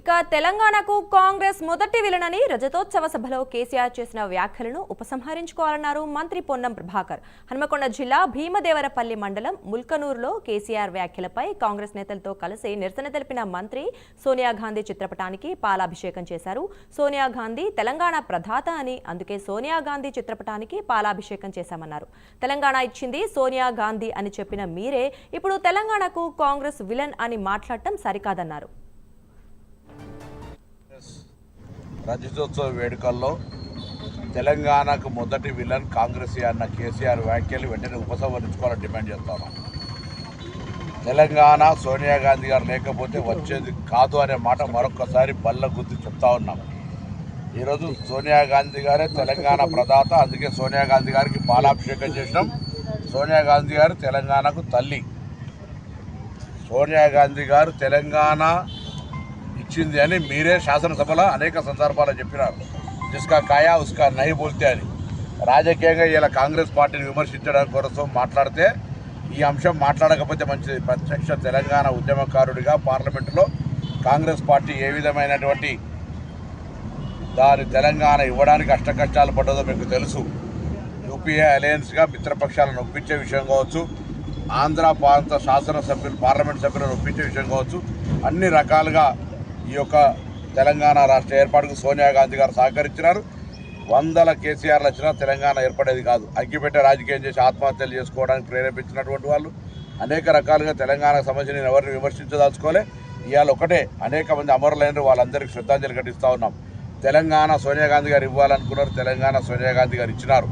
ఇక తెలంగాణకు కాంగ్రెస్ మొదటి విలనని రజతోత్సవ సభలో కేసీఆర్ చేసిన వ్యాఖ్యలను ఉపసంహరించుకోవాలన్నారు మంత్రి పొన్నం ప్రభాకర్. హనుమకొండ జిల్లా భీమదేవరపల్లి మండలం ముల్కనూరులో కేసీఆర్ వ్యాఖ్యలపై కాంగ్రెస్ నేతలతో కలిసి నిరసన తెలిపిన మంత్రి సోనియా గాంధీ చిత్రపటానికి పాలాభిషేకం చేశారు. సోనియా గాంధీ తెలంగాణ ప్రధాత అని అందుకే సోనియా గాంధీ చిత్రపటానికి పాలాభిషేకం చేశామన్నారు. తెలంగాణ ఇచ్చింది సోనియా గాంధీ అని చెప్పిన మీరే ఇప్పుడు తెలంగాణకు కాంగ్రెస్ విలన్ అని మాట్లాడటం సరికాదన్నారు. రజతోత్సవ వేడుకల్లో తెలంగాణకు మొదటి విలన్ కాంగ్రెస్ అన్న కేసీఆర్ వ్యాఖ్యలు వెంటనే ఉపసంహరించుకోవాలని డిమాండ్ చేస్తాను తెలంగాణ సోనియా గాంధీ గారు లేకపోతే వచ్చేది కాదు అనే మాట మరొకసారి బల్ల గుర్తు చెప్తా ఉన్నాం. ఈరోజు సోనియా గాంధీ గారే తెలంగాణ ప్రదాత అందుకే సోనియా గాంధీ గారికి పాలాభిషేకం చేసినాం. సోనియా గాంధీ గారు తెలంగాణకు తల్లి. సోనియా గాంధీ గారు తెలంగాణ ఇచ్చింది అని మీరే శాసనసభలో అనేక సందర్భాలు చెప్పినారు. జిస్కా కాయా ఉస్కా నహి బోల్తే అని. రాజకీయంగా ఇలా కాంగ్రెస్ పార్టీని విమర్శించడం కోసం మాట్లాడితే ఈ అంశం మాట్లాడకపోతే మంచిది. ప్రత్యక్ష తెలంగాణ ఉద్యమకారుడిగా పార్లమెంటులో కాంగ్రెస్ పార్టీ ఏ విధమైనటువంటి దాని తెలంగాణ ఇవ్వడానికి అష్టకష్టాలు పడ్డదో మీకు తెలుసు. యూపీఏ అలయన్స్గా మిత్రపక్షాలను ఒప్పించే విషయం కావచ్చు. ఆంధ్ర ప్రాంత శాసనసభ్యులు పార్లమెంట్ సభ్యులను ఒప్పించే విషయం కావచ్చు. అన్ని రకాలుగా ఈ యొక్క తెలంగాణ రాష్ట్ర ఏర్పాటుకు సోనియా గాంధీ గారు సహకరించినారు. వందల కేసీఆర్లు వచ్చినా తెలంగాణ ఏర్పడేది కాదు. అగ్గిపెట్టే రాజకీయం చేసి ఆత్మహత్యలు చేసుకోవడానికి ప్రేరేపించినటువంటి వాళ్ళు. అనేక రకాలుగా తెలంగాణకు సంబంధించి నేను ఎవరిని విమర్శించదలుచుకోలే. ఇవాళ ఒకటే అనేక మంది అమరులైన వాళ్ళందరికీ శ్రద్ధాంజలి ఘటిస్తూ ఉన్నాం. తెలంగాణ సోనియా గాంధీ గారు ఇవ్వాలనుకున్నారు. తెలంగాణ సోనియా గాంధీ గారు ఇచ్చినారు.